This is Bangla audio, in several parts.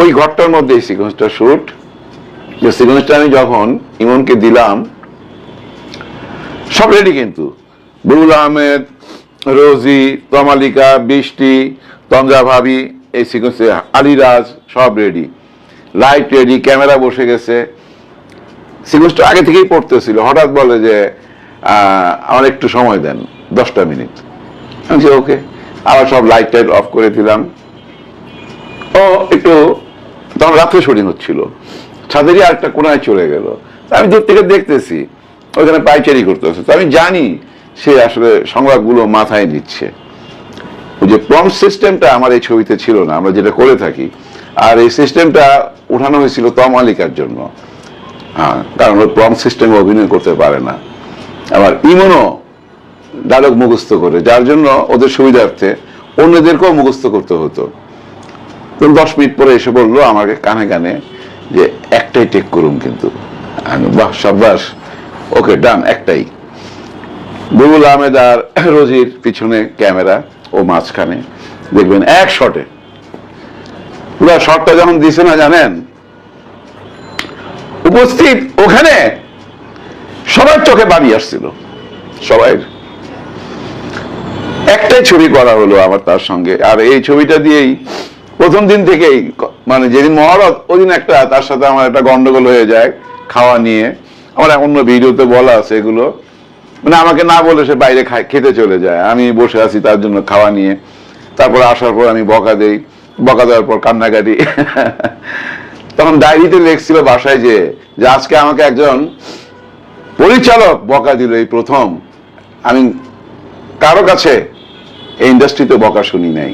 ওই ঘরটার মধ্যে এই সিকোয়েন্সটা শুট যে সিকোয়েন্সটা আমি যখন ইমনকে দিলাম, সব রেডি কিন্তু। বুলবুল আহমেদ, রোজি, তমালিকা, বৃষ্টি তঞ্জা ভাবি, এই সিকোয়েন্সে আলিরাজ, সব রেডি লাইট রেডি ক্যামেরা বসে গেছে। সিকোয়েন্সটা আগে থেকেই পড়তেছিল। হঠাৎ বলে যে আমার একটু সময় দেন, দশটা মিনিট আমি ওকে আবার সব লাইট টাইট অফ করে দিলাম। ও, একটু তখন রাত্রে শুটিং হচ্ছিল। ছাদেরই আরেকটা কোনায় চলে গেল। আমি দূর থেকে দেখতেছি ওখানে পাইচারি করতেছে। তো আমি জানি সে আসলে সংবাদগুলো মাথায় নিচ্ছে। ওই যে প্রম সিস্টেমটা আমার এই ছবিতে ছিল না, আমরা যেটা করে থাকি। আর এই সিস্টেমটা উঠানো হয়েছিল তম তমালিকার জন্য। হ্যাঁ কারণ ওই প্রম সিস্টেমে অভিনয় করতে পারে না। আবার ইমনও ডায়লগ মুখস্থ করে, যার জন্য ওদের সুবিধার্থে অন্যদেরকেও মুখস্থ করতে হতো। তো দশ মিনিট পরে এসে বলল আমাকে কানে কানে যে একটাই টেক করুন কিন্তু। আমি বাহ, সাব্বাস। ওকে ডান একটাই। বুলবুল আহমেদ আর রোজির পিছনে ক্যামেরা ও মাঝখানে। দেখবেন এক শটে পুরো শটটা যখন দিছে না জানেন? উপস্থিত ওখানে সবার চোখে বাড়ি আসছিল। সবাই। একটাই ছবি করা হলো আমার তার সঙ্গে। আর এই ছবিটা দিয়েই প্রথম দিন থেকেই মানে যেদিন মহরত ওদিন একটা, তার সাথে আমার একটা গন্ডগোল হয়ে যায় খাওয়া নিয়ে। আমার অন্য ভিডিওতে বলা আছে এগুলো। মানে আমাকে না বলে সে বাইরে খেতে চলে যায়। আমি বসে আছি তার জন্য খাওয়া নিয়ে। তারপর আসার পর আমি বকা দেই। বকা দেওয়ার পর কান্নাকাটি। তখন ডায়েরিতে লেখছিল বাসায় যে যে আজকে আমাকে একজন পরিচালক বকা দিল এই প্রথম। আমি কারও কাছে এই ইন্ডাস্ট্রিতে বকা শুনি নাই।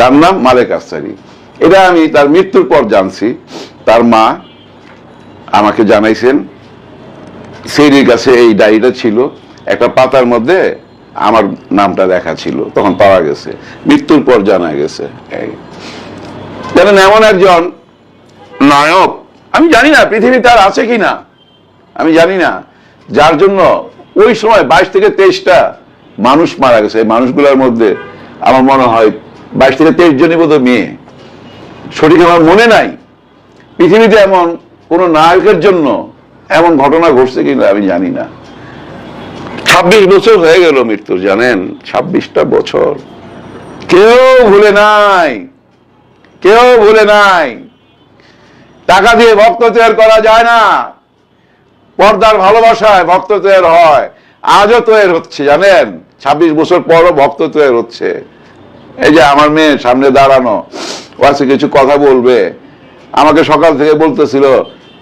তার নাম মালেক আফসারি এটা আমি তার মৃত্যুর পর জানছি। তার মা আমাকে জানাইছেন সেইরির কাছে এই ডায়েরিটা ছিল, একটা পাতার মধ্যে আমার নামটা লেখা ছিল, তখন পাওয়া গেছে। মৃত্যুর পর জানা গেছে। জানেন এমন একজন নায়ক, আমি জানি না পৃথিবীতে আর আছে কি না। আমি জানি না। যার জন্য ওই সময় বাইশ থেকে তেইশটা মানুষ মারা গেছে। এই মানুষগুলোর মধ্যে আমার মনে হয় বাইশ থেকে তেইশ জনই বোধ মেয়ে। সঠিক আমার মনে নাই। পৃথিবীতে এমন কোন নায়কের জন্য এমন ঘটনা ঘটছে কিনা আমি জানি না। ছাব্বিশ বছর হয়ে গেল মৃত্যুর, জানেন? ছাব্বিশটা বছর। কেউ ভুলে নাই। কেউ ভুলে নাই। টাকা দিয়ে ভক্ত তৈরি করা যায় না। পর্দার ভালোবাসায় ভক্ত তৈরি হয়। আজও তৈরি হচ্ছে, জানেন? ছাব্বিশ বছর পরও ভক্ত তৈরি হচ্ছে। এই যে আমার মেয়ে সামনে দাঁড়ানো ও আছে কিছু কথা বলবে। আমাকে সকাল থেকে বলতেছিল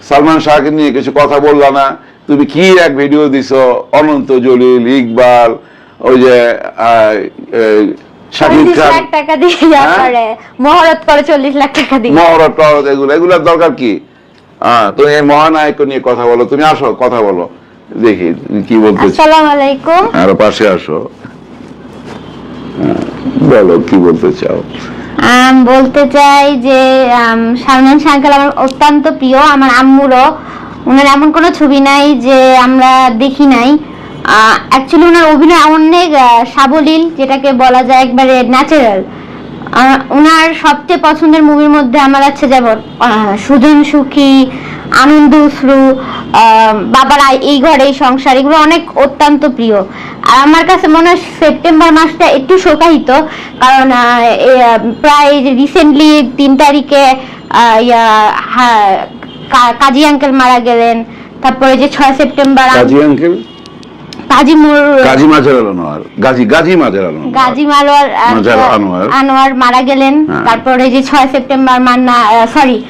সালমান শাহকে নিয়ে কিছু কথা বললা না তুমি কি এক ভিডিও দিছো? অনন্ত জলিল ইকবাল ওই যে শাকিব খান। টাকা দিয়ে হ্যাঁ? করে মহরত করে চল্লিশ লাখ টাকা দিয়ে। মহরত টহরত এগুলো এগুলোর দরকার কি? হ্যাঁ তুমি এই মহানায়ক নিয়ে কথা বলো তুমি আসো কথা বলো। দেখি কি বলতে চাও। আসসালামু আলাইকুম। আরও পাশে আসো। বলো, কি বলতে চাও? বলতে চাই যে সালমান শাহ আমার অত্যন্ত প্রিয়, আমার আম্মুরও। ওনার এমন কোনো ছবি নাই যে আমরা দেখি নাই। অ্যাকচুয়ালি ওনার অভিনয় অনেক সাবলীল, যেটাকে বলা যায় একবারে ন্যাচারাল ওনার সবচেয়ে পছন্দের মুভির মধ্যে আমার আছে যেমন সুজন সুখী আনন্দ অশ্রু বাবার এই ঘরে এই সংসার এগুলো অনেক অত্যন্ত প্রিয়। আর আমার কাছে মনে হয় সেপ্টেম্বর মাসটা একটু শোকাহিত কারণ প্রায় রিসেন্টলি তিন তারিখে কাজী আঙ্কেল মারা গেলেন। তারপরে যে ছয় সেপ্টেম্বর আম- কাজী আঙ্কেল কাজী মুর গাজী মাঝার আনোয়ার। গাজী গাজী মাঝার আনোয়ার। গাজী মালোয়ার আনোয়ার। আনোয়ার। মারা গেলেন। হ্যাঁ। তারপরে যে ছয় সেপ্টেম্বর মান্না সরি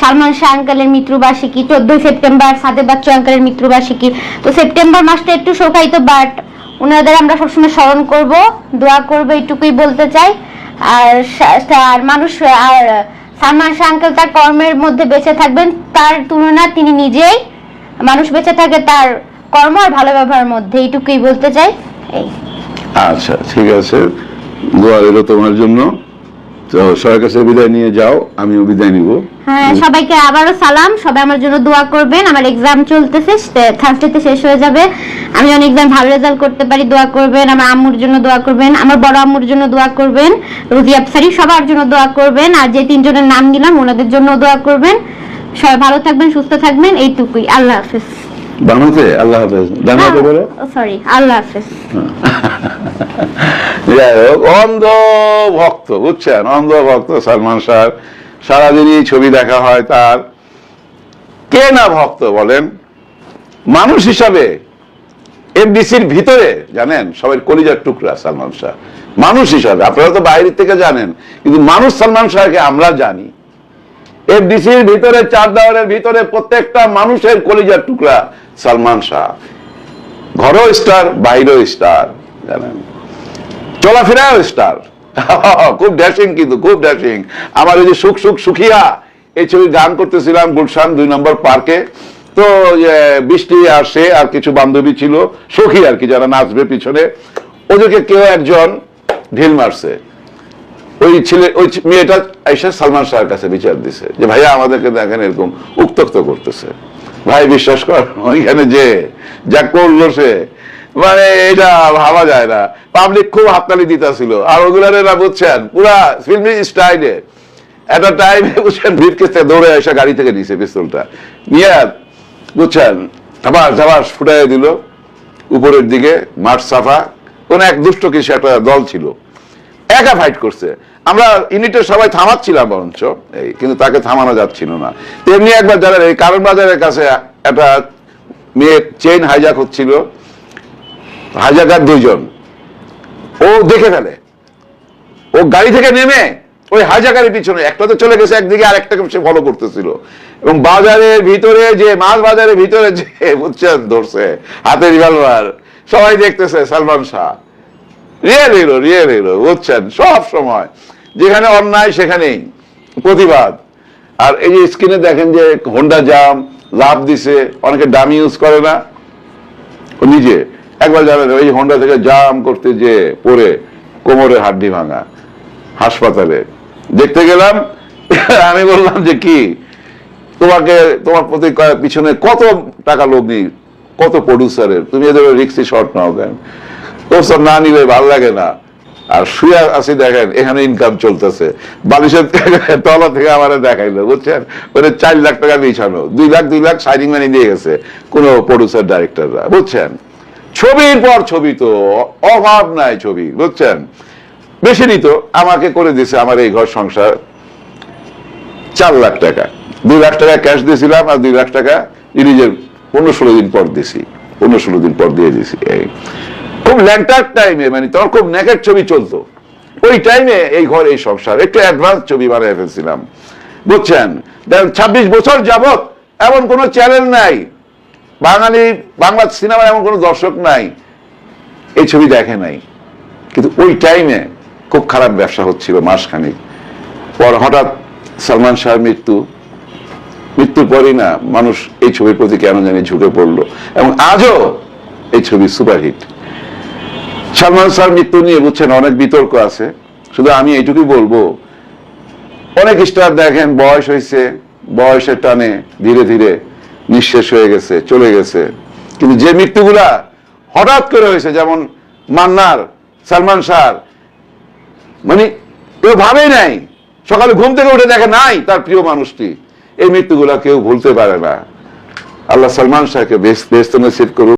সালমান শাহ আঙ্কেলের মৃত্যুবার্ষিকী চোদ্দই সেপ্টেম্বর সাদে বাচ্চু আঙ্কেলের মৃত্যুবার্ষিকী তো সেপ্টেম্বর মাসটা একটু শোকাইতো বাট ওনাদের আমরা সবসময় স্মরণ করব, দোয়া করব, এইটুকুই বলতে চাই। আর আর মানুষ, আর সালমান শাহ আঙ্কেল তার কর্মের মধ্যে বেঁচে থাকবেন, তার তুলনা তিনি নিজেই মানুষ বেঁচে থাকে তার কর্ম আর ভালো ব্যবহারের মধ্যে, এইটুকুই বলতে চাই। এই। আচ্ছা ঠিক আছে। দোয়া রইল তোমার জন্য। হ্যাঁ আম্মুর জন্য আমার বড় আম্মুর জন্য সবার জন্য দোয়া করবেন, আর যে তিনজনের নাম নিলাম, ওনাদের জন্য দোয়া করবেন। সবাই ভালো থাকবেন, সুস্থ থাকবেন, এইটুকুই, আল্লাহ হাফেজ। বাংলাতে আল্লাহ হাফেজ। বাংলাতে বলো সরি আল্লাহ হাফেজ। যাই হোক অন্ধ ভক্ত বুঝছেন? অন্ধ ভক্ত সালমান শাহ। সারাদিনই ছবি দেখা হয় তার। কে না ভক্ত বলেন? মানুষ হিসাবে এফডিসির ভিতরে জানেন? সবাই কলিজার টুকরা সালমান শাহ। মানুষ হিসাবে আপনারা তো বাইরের থেকে জানেন। কিন্তু মানুষ সালমান শাহকে আমরা জানি। এফডিসির ভিতরে চার দেওয়ালের ভিতরে প্রত্যেকটা মানুষের কলিজার টুকরা সালমান শাহ। ঘরেও স্টার বাইরেও স্টার জানেন? চলাফেরাও স্টার খুব ড্যাশিং কিন্তু, খুব ড্যাশিং আমার ওই যে সুখ সুখ, সুখিয়া, এই ছবি গান করতেছিলাম গুলশান দুই নম্বর পার্কে। তো বৃষ্টি আর সে আর কিছু বান্ধবী ছিল, সখী আর কি, যারা নাচবে পিছনে। ওদেরকে কেউ একজন ঢিল মারছে। ওই ছেলে, ওই মেয়েটা এসে সালমান শাহের কাছে বিচার দিছে, যে, ভাইয়া, আমাদেরকে দেখেন এরকম উত্তক্ত করতেছে। ভাই, বিশ্বাস কর, ওইখানে যে যা করল সে মানে এটা ভাবা যায় না। পাবলিক খুব হাততালি দিতেছিল। আর ওগুলার এরা বুঝছেন, পুরা ফিল্মি স্টাইলে একটা টাইমে বুঝছেন ভিড়কে দৌড়ে এসে গাড়ি থেকে নিছে পিস্তলটা। নিয়ে, বুঝছেন, আবার ঝাবাস ফুটাই দিল। উপরের দিকে মাঠ সাফা। কোন এক দুষ্ট কিছু একটা দল ছিল। একা ফাইট করছে। আমরা ইউনিটের সবাই থামাচ্ছিলাম বরঞ্চ, এই, কিন্তু তাকে থামানো যাচ্ছিল না। তেমনি একবার যারা এই কারণ বাজারের কাছে একটা মেয়ে চেইন হাইজাক হচ্ছিল হাইজাকার দুইজন, ও দেখে ফেলে। ও গাড়ি থেকে নেমে ওই হাইজাকারের পিছনে, একটা তো চলে গেছে একদিকে আর একটাকে সে ফলো করতেছিল। এবং বাজারের ভিতরে যে, মাছ বাজারের ভিতরে যে বুঝছেন ধরছে হাতে রিভলভার, সবাই দেখতেছে Salman Shah. Real hero real hero বুঝছেন? সব সময়। যেখানে অন্যায়, সেখানেই। প্রতিবাদ। আর এই যে স্ক্রিনে দেখেন যে হোন্ডা জাম লাভ দিছে, অনেকে ডামি ইউজ করে না। নিজে। একবার জানেন, ওই হোন্ডা থেকে জাম করতে যে পরে কোমরে হাড্ডি ভাঙা, হাসপাতালে। দেখতে গেলাম, আমি বললাম যে কি? তোমাকে, তোমার প্রতি পিছনে কত টাকা লগ্নি, কত প্রডিউসারের তুমি এদের রিক্সি শর্ট নাও কেন? ওসব না নিলে ভালো লাগে না। আর শুয়ে আছি দেখেন, এখানে ইনকাম চলতেছে। বালিশের তলা থেকে আমার দেখাইলো, বুঝছেন? ওটা চার লাখ টাকা বিছানো দুই লাখ দুই লাখ সাইনিং মানি দিয়ে গেছে কোন প্রডিউসার ডাইরেক্টররা বুঝছেন? ছবির পর ছবি তো, অভাব নাই ছবি, বুঝছেন? বেশি নিত, আমাকে করে দিছে আমার এই ঘর সংসার। চার লাখ টাকা, দুই লাখ টাকা ক্যাশ দিয়েছিলাম আর দুই লাখ টাকা রিলিজের পনেরো ষোলো দিন পর দিছি, পনেরো ষোলো দিন পর দিয়ে দিছি খুব ল্যাংটার টাইমে মানে তখন খুব নেকের ছবি চলতো। ওই টাইমে এই ঘর, এই সংসার, একটু অ্যাডভান্স ছবি বানিয়ে ফেলছিলাম। বুঝছেন? দেখেন ছাব্বিশ বছর যাবত এমন কোনো চ্যানেল নাই। বাঙালি, বাংলা সিনেমার এমন কোনো দর্শক নাই। এই ছবি দেখে নাই। কিন্তু ওই টাইমে খুব খারাপ ব্যবসা হচ্ছিল মাসখানিক। পর হঠাৎ সালমান শাহর মৃত্যু। মৃত্যুর পরই না মানুষ এই ছবির প্রতি কেন জানি ঝুঁকে পড়ল। এবং আজও এই ছবি সুপারহিট সালমান শাহর মৃত্যু নিয়ে বুঝছেন অনেক বিতর্ক আছে। শুধু আমি এইটুকুই বলব, অনেক স্টার দেখেন বয়স হয়েছে, বয়সের টানে ধীরে ধীরে নিঃশেষ হয়ে গেছে, চলে গেছে। কিন্তু যে মৃত্যুগুলা হঠাৎ করে হয়েছে, যেমন মান্নার, সালমান শাহ মানে কেউ ভাবেই নাই, সকালে ঘুম থেকে উঠে দেখে নাই তার প্রিয় মানুষটি, এই মৃত্যুগুলা কেউ ভুলতে পারে না। আল্লাহ সালমান শাহকে বেশ বেস্ত নসিব করুক